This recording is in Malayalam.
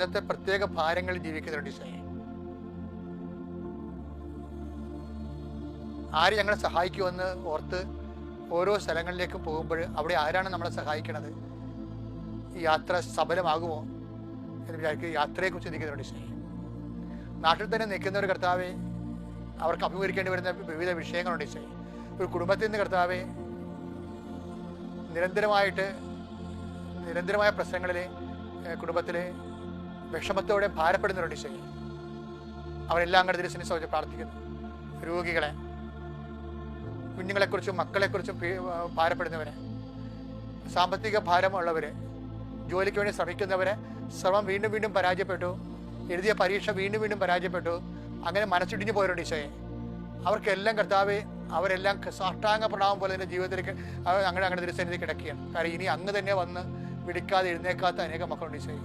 ഇന്നത്തെ പ്രത്യേക ഭാരങ്ങളിൽ ജീവിക്കുന്നുണ്ട് ഈശോയെ. ആര് ഞങ്ങളെ സഹായിക്കുമെന്ന് ഓർത്ത് ഓരോ സ്ഥലങ്ങളിലേക്ക് പോകുമ്പോൾ അവിടെ ആരാണ് നമ്മളെ സഹായിക്കണത്? ഈ യാത്ര സഫലമാകുമോ എന്ന് വിചാരിക്കുക യാത്രയെക്കുറിച്ച് ചിന്തിക്കുന്നുണ്ട് ഈശോയെ. നാട്ടിൽ തന്നെ നിൽക്കുന്ന ഒരു കർത്താവെ അവർക്ക് അഭിമുഖീകരിക്കേണ്ടി വരുന്ന വിവിധ വിഷയങ്ങളുണ്ട് ഈശോയെ. ഒരു കുടുംബത്തിൽ നിന്ന് കർത്താവെ നിരന്തരമായിട്ട് നിരന്തരമായ പ്രശ്നങ്ങളിൽ കുടുംബത്തിലെ വിഷമത്തോടെ ഭാരപ്പെടുന്നവരുണ്ട് ഈശോയെ. അവരെല്ലാം അങ്ങോട്ട് തിരുസിനെ ചോദിച്ച് പ്രാർത്ഥിക്കുന്നു. രോഗികളെ കുഞ്ഞുങ്ങളെക്കുറിച്ചും മക്കളെക്കുറിച്ചും കുറിച്ചും ഭാരപ്പെടുന്നവരെ സാമ്പത്തിക ഭാരമുള്ളവരെ ജോലിക്ക് വേണ്ടി ശ്രമിക്കുന്നവരെ ശ്രമം വീണ്ടും വീണ്ടും പരാജയപ്പെട്ടു. എഴുതിയ പരീക്ഷ വീണ്ടും വീണ്ടും പരാജയപ്പെട്ടു. അങ്ങനെ മനസ്സിടിഞ്ഞു പോയവരുണ്ട് ഈശോയെ. അവർക്കെല്ലാം കർത്താവ് അവരെല്ലാം സാഷ്ടാംഗ പ്രണാമം പോലെ തന്നെ ജീവിതത്തിലേക്ക് അവർ അങ്ങനെ അങ്ങനെ തിരുസന്നിധി കിടക്കുകയാണ്. കാരണം ഇനി അങ്ങ് തന്നെ വന്ന് വിളിക്കാതെ എഴുന്നേക്കാത്ത അനേകം മക്കളുണ്ട് ഈശോയെ.